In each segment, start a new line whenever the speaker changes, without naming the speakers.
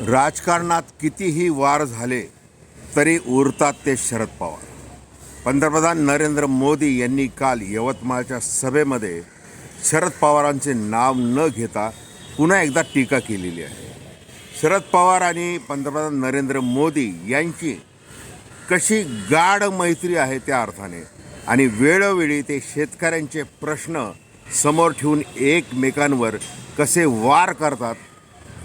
राजकारणात कितीही वार झाले तरी उरतात ते शरद पवार. पंतप्रधान नरेंद्र मोदी यांनी काल यवतमाळच्या सभेमध्ये शरद पवारांचे नाव न घेता पुन्हा एकदा टीका केलेली आहे. शरद पवार आणि पंतप्रधान नरेंद्र मोदी यांची कशी गाढ मैत्री आहे त्या अर्थाने आणि वेळोवेळी ते शेतकऱ्यांचे प्रश्न समोर ठेवून एकमेकांवर कसे वार करतात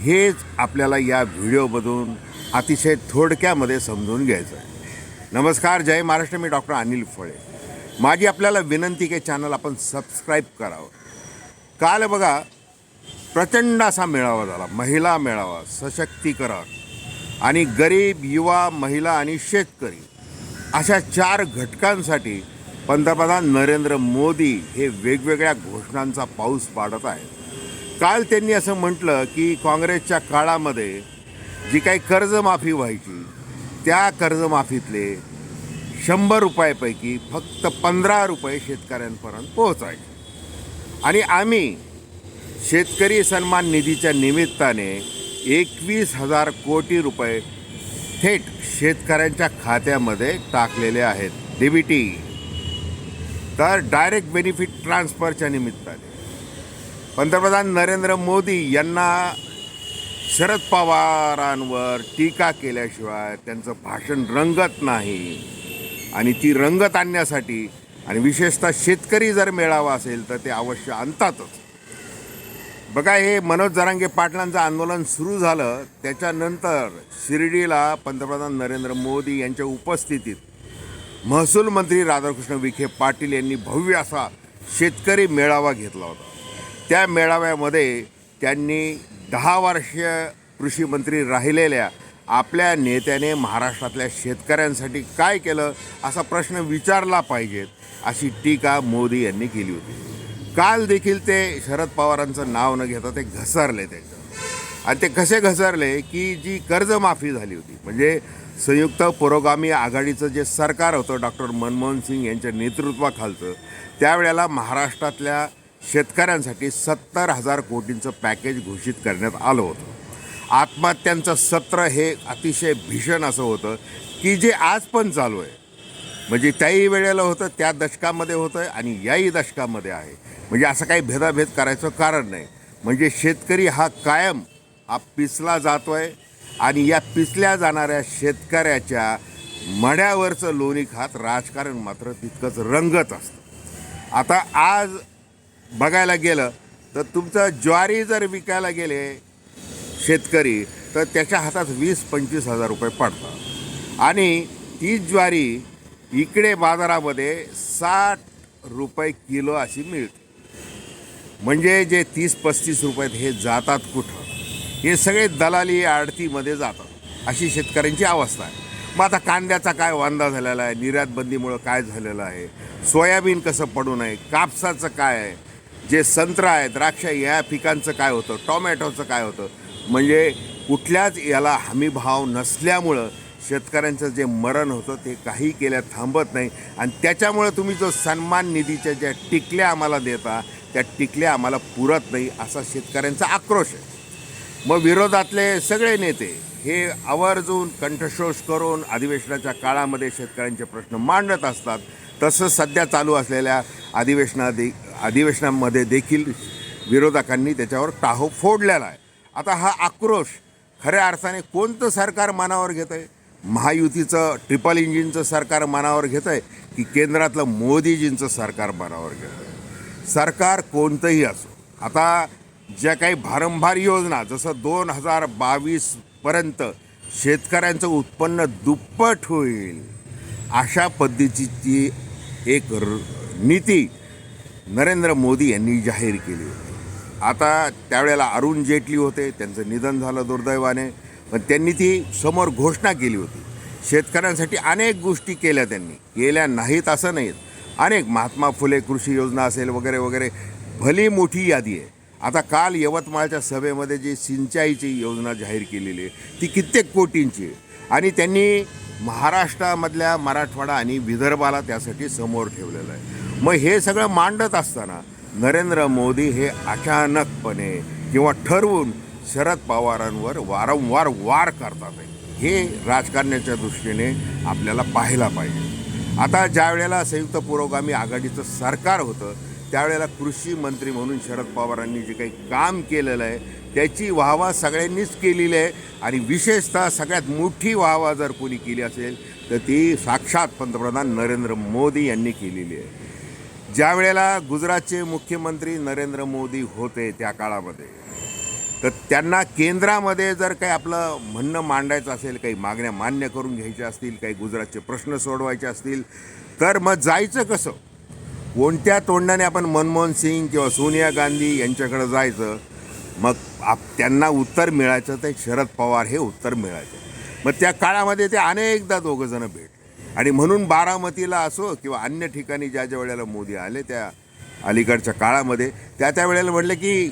हेच आपल्याला या व्हिडिओमधून अतिशय थोडक्यामध्ये समजून घ्यायचं आहे. नमस्कार जय महाराष्ट्र. मी डॉक्टर अनिल फळे. माझी आपल्याला विनंती की चॅनल आपण सबस्क्राईब करावं. काल बघा प्रचंड असा मेळावा झाला. महिला मेळावा सशक्तीकरण आणि गरीब युवा महिला आणि शेतकरी अशा चार घटकांसाठी पंतप्रधान नरेंद्र मोदी हे वेगवेगळ्या घोषणांचा पाऊस पाडत आहेत. काल त्यांनी असं म्हटलं की काँग्रेसच्या काळामध्ये जी काही कर्जमाफी व्हायची त्या कर्जमाफीतले शंभर रुपयापैकी फक्त पंधरा रुपये शेतकऱ्यांपर्यंत पोहोचायचे. आणि आम्ही शेतकरी सन्मान निधीच्या निमित्ताने एकवीस हजार कोटी रुपये थेट शेतकऱ्यांच्या खात्यामध्ये टाकलेले आहेत डीबीटी तर डायरेक्ट बेनिफिट ट्रान्सफरच्या निमित्ताने. पंतप्रधान नरेंद्र मोदी यांना शरद पवारांवर टीका केल्याशिवाय त्यांचं भाषण रंगत नाही. आणि ती रंगत आणण्यासाठी आणि विशेषतः शेतकरी जर मेळावा असेल तर ते अवश्य आणतातच. बघा हे मनोज जरांगे पाटलांचं आंदोलन सुरू झालं. त्याच्यानंतर शिर्डीला पंतप्रधान नरेंद्र मोदी यांच्या उपस्थितीत महसूल मंत्री राधाकृष्ण विखे पाटील यांनी भव्य असा शेतकरी मेळावा घेतला होता. त्या मेळाव्यामध्ये त्यांनी दहा वर्षीय कृषीमंत्री राहिलेल्या आपल्या नेत्याने महाराष्ट्रातल्या शेतकऱ्यांसाठी काय केलं असा प्रश्न विचारला पाहिजेत अशी टीका मोदी यांनी केली होती. काल देखील ते शरद पवारांचं नाव न घेता ते घसरले त्याचं आणि ते कसे घसरले की जी कर्जमाफी झाली होती म्हणजे संयुक्त पुरोगामी आघाडीचं जे सरकार होतं डॉक्टर मनमोहन सिंग यांच्या नेतृत्वाखालचं त्यावेळेला महाराष्ट्रातल्या शेतकऱ्यांसाठी सत्तर हजार कोटींचं पॅकेज घोषित करण्यात आलं होतं. आत्महत्यांचं सत्र हे अतिशय भीषण असं होतं की जे आज पण चालू आहे. म्हणजे त्याही वेळेला होतं त्या दशकामध्ये होतं आणि याही दशकामध्ये आहे. म्हणजे असं काही भेदाभेद करायचं कारण नाही. म्हणजे शेतकरी हा कायम हा पिसला जातो आहे आणि या पिसल्या जाणाऱ्या शेतकऱ्याच्या मड्यावरचं लोणी खात राजकारण मात्र तितकंच रंगत असतं. आता आज बघायला गेलं तर तुमचं ज्वारी जर विकायला गेले शेतकरी तर त्याच्या हातात वीस पंचवीस हजार रुपये पडतात. आणि ती ज्वारी इकडे बाजारामध्ये साठ रुपये किलो अशी मिळते. म्हणजे जे तीस पस्तीस रुपयात हे जातात कुठं? हे सगळे दलाली आडतीमध्ये जातात. अशी शेतकऱ्यांची अवस्था आहे. मग आता कांद्याचा काय वांदा झालेला आहे? निर्यात बंदीमुळं काय झालेलं आहे? सोयाबीन कसं पडू नये? कापसाचं काय आहे? जे संत्रा आहे द्राक्ष या पिकांचं काय होतं? टॉमॅटोचं काय होतं? म्हणजे कुठल्याच याला हमीभाव नसल्यामुळं शेतकऱ्यांचं जे मरण होतं ते काही केल्या थांबत नाही. आणि त्याच्यामुळं तुम्ही जो सन्मान निधीच्या ज्या टिकल्या आम्हाला देता त्या टिकल्या आम्हाला पुरत नाही असा शेतकऱ्यांचा आक्रोश आहे. मग विरोधातले सगळे नेते हे आवर्जून कंठशोष करून अधिवेशनाच्या काळामध्ये शेतकऱ्यांचे प्रश्न मांडत असतात. तसं सध्या चालू असलेल्या अधिवेशनाधी अधिवेशनामध्ये देखील विरोधकांनी त्याच्यावर टाहो फोडलेला आहे. आता हा आक्रोश खऱ्या अर्थाने कोणतं सरकार मनावर घेतं आहे महायुतीचं ट्रिपल इंजिनचं सरकार मनावर घेतं आहे की केंद्रातलं मोदीजींचं सरकार मनावर घेतं आहे सरकार कोणतंही असो आता ज्या काही भारंभार योजना जसं दोन हजार बावीसपर्यंत शेतकऱ्यांचं उत्पन्न दुप्पट होईल अशा पद्धतीची एक र नीती नरेंद्र मोदी यांनी जाहीर केली होती. आता त्यावेळेला अरुण जेटली होते त्यांचं निधन झालं दुर्दैवाने पण त्यांनी ती समोर घोषणा केली होती. शेतकऱ्यांसाठी अनेक गोष्टी केल्या त्यांनी. केल्या नाहीत असं नाहीत. अनेक महात्मा फुले कृषी योजना असेल वगैरे वगैरे. भली मोठी यादी आहे. आता काल यवतमाळच्या सभेमध्ये जी सिंचाईची योजना जाहीर केलेली आहे ती कित्येक कोटींची आहे. आणि त्यांनी महाराष्ट्रामधल्या मराठवाडा आणि विदर्भाला त्यासाठी समोर ठेवलेलं आहे. मग हे सगळं मांडत असताना नरेंद्र मोदी हे अचानकपणे किंवा ठरवून शरद पवारांवर वारंवार वार करतात. हे राजकारण्याच्या दृष्टीने आपल्याला पाहायला पाहिजे. आता ज्या वेळेला संयुक्त पुरोगामी आघाडीचं सरकार होतं त्यावेळेला कृषी मंत्री म्हणून शरद पवारांनी जे काही काम केलेलं आहे त्याची वाहवा सगळ्यांनीच केलेली आहे आणि विशेषतः सगळ्यात मोठी वाहवा जर कोणी केली असेल तर ती साक्षात पंतप्रधान नरेंद्र मोदी यांनी केलेली आहे. ज्या वेळेला गुजरातचे मुख्यमंत्री नरेंद्र मोदी होते त्या काळामध्ये तर त्यांना केंद्रामध्ये जर काही आपलं म्हणणं मांडायचं असेल काही मागण्या मान्य करून घ्यायच्या असतील काही गुजरातचे प्रश्न सोडवायचे असतील तर मग जायचं कसं? कोणत्या तोंडाने आपण मनमोहन सिंग किंवा सोनिया गांधी यांच्याकडे जायचं? मग आप त्यांना उत्तर मिळायचं ते शरद पवार हे उत्तर मिळायचं. मग त्या काळामध्ये ते अनेकदा दोघंजणं भेट आणि म्हणून बारामतीला असो किंवा अन्य ठिकाणी ज्या ज्या वेळेला मोदी आले त्या अलीकडच्या काळामध्ये त्या त्या वेळेला म्हटलं की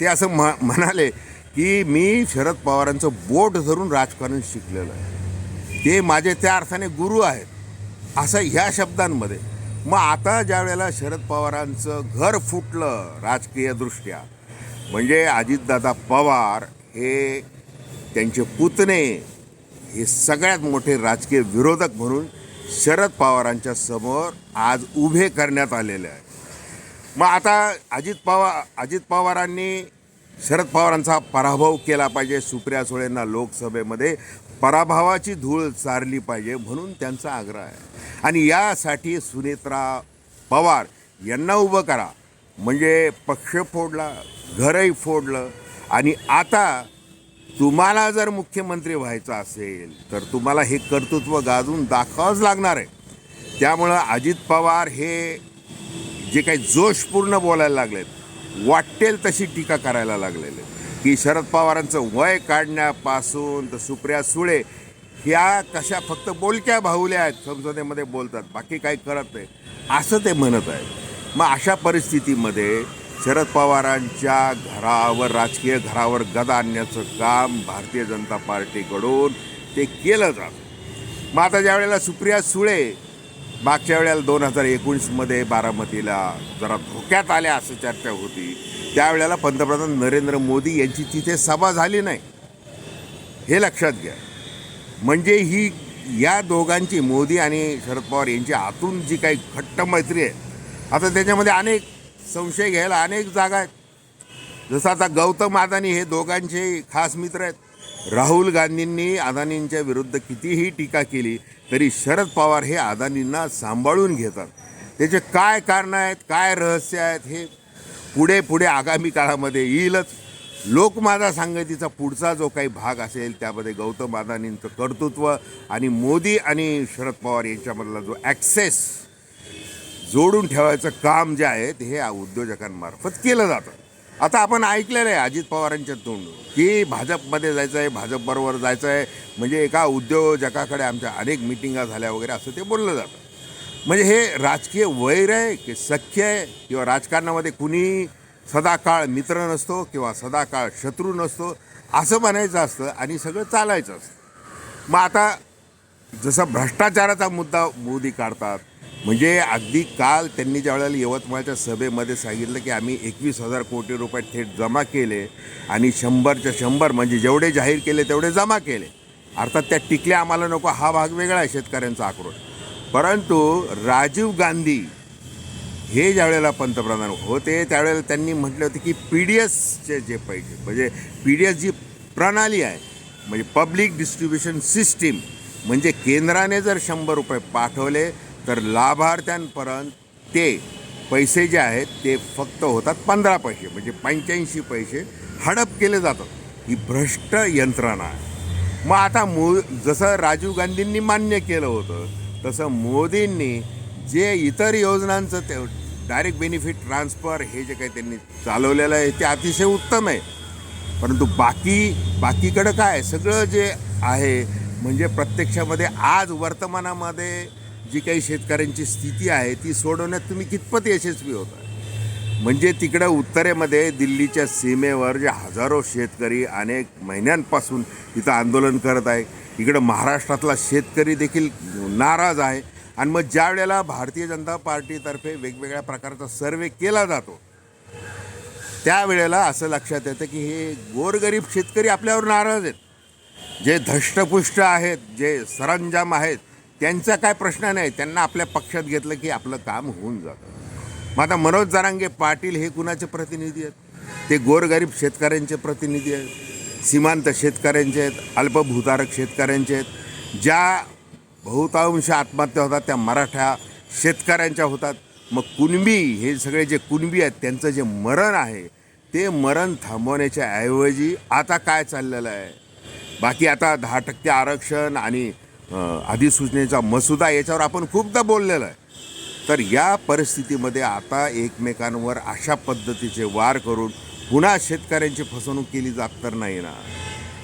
ते असं म्ह म्हणाले की मी शरद पवारांचं बोट धरून राजकारण शिकलेलं आहे. ते माझे त्या अर्थाने गुरु आहेत असं ह्या शब्दांमध्ये. मग आता ज्या वेळेला शरद पवारांचं घर फुटलं राजकीयदृष्ट्या म्हणजे अजितदादा पवार हे त्यांचे पुतणे हे सगळ्यात मोठे राजकीय विरोधक म्हणून शरद पवारांच्या समोर आज उभे करण्यात आलेले आहे. मग आता अजित पवार अजित पवारांनी शरद पवारांचा पराभव केला पाहिजे सुप्रिया सुळेंना लोकसभेमध्ये. पराभवाची धूळ चारली पाहिजे म्हणून त्यांचा आग्रह आहे. आणि यासाठी सुनेत्रा पवार यांना उभं करा. म्हणजे पक्ष फोडला घरही फोडलं. आणि आता तुम्हाला जर मुख्यमंत्री व्हायचं असेल तर तुम्हाला हे कर्तृत्व गाजून दाखवावंच लागणार आहे. त्यामुळं अजित पवार हे जे काही जोशपूर्ण बोलायला लागलेत वाटेल तशी टीका करायला लागलेले. की शरद पवारांचं वय काढण्यापासून तर सुप्रिया सुळे ह्या कशा फक्त बोलक्या भाऊल्या आहेत संसदेमध्ये बोलतात बाकी काही करत नाही. असं ते म्हणत आहेत. मग अशा परिस्थितीमध्ये शरद पवारांच्या घरावर राजकीय घरावर गदा आणण्याचं काम भारतीय जनता पार्टीकडून ते केलं जातं. मग आता ज्या वेळेला सुप्रिया सुळे मागच्या वेळेला दोन हजार एकोणीसमध्ये बारामतीला जरा धोक्यात आल्या असं चर्चा होती त्यावेळेला पंतप्रधान नरेंद्र मोदी यांची तिथे सभा झाली नाही. हे लक्षात घ्या. म्हणजे ही या दोघांची मोदी आणि शरद पवार यांची आतून जी काही घट्ट मैत्री आहे आता त्याच्यामध्ये अनेक संशय घ्यायला अनेक जागा आहेत. जसं आता गौतम अदानी हे दोघांचे खास मित्र आहेत. राहुल गांधींनी अदानींच्या विरुद्ध कितीही टीका केली तरी शरद पवार हे अदानींना सांभाळून घेतात. त्याचे काय कारणं आहेत काय रहस्य आहेत हे पुढे पुढे आगामी काळामध्ये येईलच. लोकमाता सांगतीचा पुढचा जो काही भाग असेल त्यामध्ये गौतम अदानींचं कर्तृत्व आणि मोदी आणि शरद पवार यांच्यामधला जो ॲक्सेस जोडून ठेवायचं काम जे आहे ते हे उद्योजकांमार्फत केलं जातं. आता आपण ऐकलेलं आहे अजित पवारांच्या तोंड की भाजपमध्ये जायचं आहे भाजपबरोबर जायचं आहे म्हणजे एका उद्योजकाकडे आमच्या अनेक मिटिंगा झाल्या वगैरे असं ते बोललं जातं. म्हणजे हे राजकीय वैर आहे की सख्य आहे? किंवा राजकारणामध्ये कुणी सदाकाळ मित्र नसतो किंवा सदाकाळ शत्रू नसतो असं म्हणायचं असतं आणि सगळं चालायचं असतं. मग आता जसा भ्रष्टाचाराचा मुद्दा मोदी काढतात म्हणजे अगदी काल त्यांनी ज्या वेळेला यवतमाळच्या सभेमध्ये सांगितलं की आम्ही एकवीस हजार कोटी रुपये थेट जमा केले आणि शंभरच्या शंभर म्हणजे जेवढे जाहीर केले तेवढे जमा केले. अर्थात त्या टिकल्या आम्हाला नको हा भाग वेगळा आहे शेतकऱ्यांचा आक्रोश. परंतु राजीव गांधी हे ज्या वेळेला पंतप्रधान होते त्यावेळेला त्यांनी म्हटले होते की पी डी एसचे जे पैसे म्हणजे पी डी एस जी प्रणाली आहे म्हणजे पब्लिक डिस्ट्रीब्युशन सिस्टीम म्हणजे केंद्राने जर शंभर रुपये पाठवले तर लाभार्थ्यांपर्यंत ते पैसे जे आहेत ते फक्त होतात पंधरा पैसे म्हणजे पंच्याऐंशी पैसे हडप केले जातात. ही भ्रष्ट यंत्रणा आहे. मग आता मो जसं राजीव गांधींनी मान्य केलं होतं तसं मोदींनी जे इतर योजनांचं ते डायरेक्ट बेनिफिट ट्रान्सफर हे जे काही त्यांनी चालवलेलं आहे ते अतिशय उत्तम आहे. परंतु बाकी बाकीकडं काय? सगळं जे आहे म्हणजे प्रत्यक्षामध्ये आज वर्तमानामध्ये जी काही शेतकऱ्यांची स्थिती आहे ती सोडवण्यात तुम्ही कितपत यशस्वी होता? म्हणजे तिकडं उत्तरेमध्ये दिल्लीच्या सीमेवर जे हजारो शेतकरी अनेक महिन्यांपासून तिथं आंदोलन करत आहे. इकडं महाराष्ट्रातला शेतकरी देखील नाराज आहे. आणि मग ज्या वेळेला भारतीय जनता पार्टीतर्फे वेगवेगळ्या प्रकारचा सर्वे केला जातो त्यावेळेला असं लक्षात येतं की हे गोरगरीब शेतकरी आपल्यावर नाराज आहेत. जे धष्टपुष्ट आहेत जे सरंजाम आहेत त्यांचा काय प्रश्न नाही. त्यांना आपल्या पक्षात घेतलं की आपलं काम होऊन जातं. मग आता मनोज जरांगे पाटील हे कुणाचे प्रतिनिधी आहेत? ते गोरगरीब शेतकऱ्यांचे प्रतिनिधी आहेत. सीमांत शेतकऱ्यांचे आहेत. अल्पभूधारक शेतकऱ्यांचे आहेत. ज्या बहुतांश आत्महत्या होतात त्या मराठा शेतकऱ्यांच्या होतात. मग कुणबी हे सगळे जे कुणबी आहेत त्यांचं जे मरण आहे ते मरण थांबवण्याच्या ऐवजी आता काय चाललेलं आहे? बाकी आता दहा टक्के आरक्षण आणि अधिसूचनेचा मसुदा याच्यावर आपण खूपदा बोललेलं आहे. तर या परिस्थितीमध्ये आता एकमेकांवर अशा पद्धतीचे वार करून पुन्हा शेतकऱ्यांची फसवणूक केली जात तर नाही ना.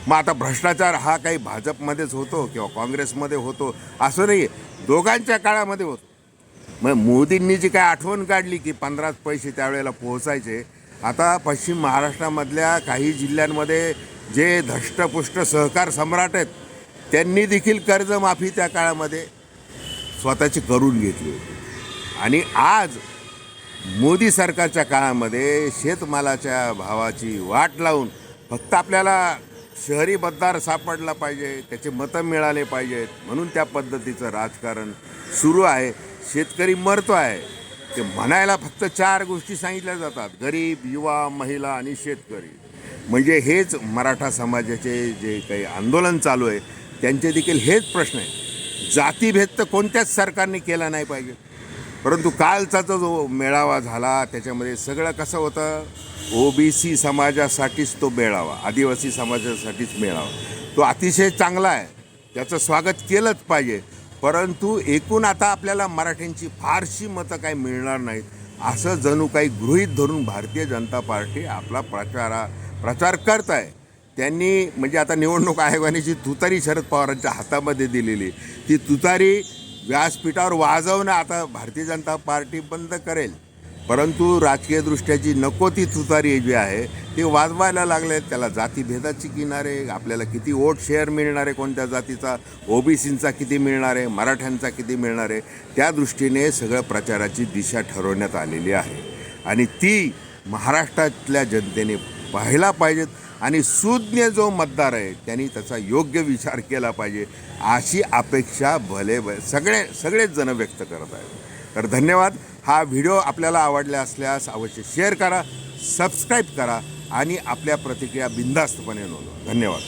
मग आता भ्रष्टाचार हा काही भाजपमध्येच होतो किंवा काँग्रेसमध्ये होतो असं नाही दोघांच्या काळामध्ये होतो. मग मोदींनी जी काय आठवण काढली की पंधराच पैसे त्यावेळेला पोहोचायचे आता पश्चिम महाराष्ट्रामधल्या काही जिल्ह्यांमध्ये जे धष्टपुष्ट सहकार सम्राट आहेत त्यांनी देखील कर्जमाफी त्या काळामध्ये स्वतःची करून घेतली होती. आणि आज मोदी सरकारच्या काळामध्ये शेतमालाच्या भावाची वाट लावून फक्त आपल्याला शहरी मतदार सापडला पाहिजे त्याचे मतं मिळाले पाहिजेत म्हणून त्या पद्धतीचं राजकारण सुरू आहे. शेतकरी मरतो आहे. ते म्हणायला फक्त चार गोष्टी सांगितल्या जातात. गरीब युवा महिला आणि शेतकरी. म्हणजे हेच मराठा समाजाचे जे काही आंदोलन चालू आहे त्यांचे देखील हेच प्रश्न आहे. जातीभेद तर कोणत्याच सरकारने केला नाही पाहिजे. परंतु कालचा जो मेळावा झाला त्याच्यामध्ये सगळं कसं होतं? ओबीसी समाजासाठीच तो मेळावा आदिवासी समाजासाठीच मेळावा. तो अतिशय चांगला आहे. त्याचं स्वागत केलंच पाहिजे. परंतु एकूण आता आपल्याला मराठ्यांची फारशी मतं काही मिळणार नाहीत. असं जणू काही गृहीत धरून भारतीय जनता पार्टी आपला प्रचारा प्रचार करत आहे. त्यांनी म्हणजे आता निवडणूक आयोगाने जी तुतारी शरद पवारांच्या हातामध्ये दिलेली. ती तुतारी व्यासपीठावर वाजवणं आता भारतीय जनता पार्टी बंद करेल. परंतु राजकीयदृष्ट्या जी नको ती तुतारी जी आहे ती वाजवायला लागले. त्याला जातीभेदाची किनारे आपल्याला किती वोट शेअर मिळणार आहे कोणत्या जातीचा ओबीसींचा किती मिळणार आहे मराठ्यांचा किती मिळणार आहे त्या दृष्टीने सगळं प्रचाराची दिशा ठरवण्यात आलेली आहे. आणि ती महाराष्ट्रातल्या जनतेने पाहायला पाहिजेत. आणि सुज्ञ जो मतदार आहे त्यांनी त्याचा योग्य विचार केला पाहिजे अशी अपेक्षा भले भ सगळे सगळेच जण व्यक्त करत आहेत. तर धन्यवाद. हा व्हिडिओ आपल्याला आवडला असल्यास अवश्य शेअर करा सबस्क्राईब करा आणि आपल्या प्रतिक्रिया बिनधास्तपणे नोंदवा. धन्यवाद.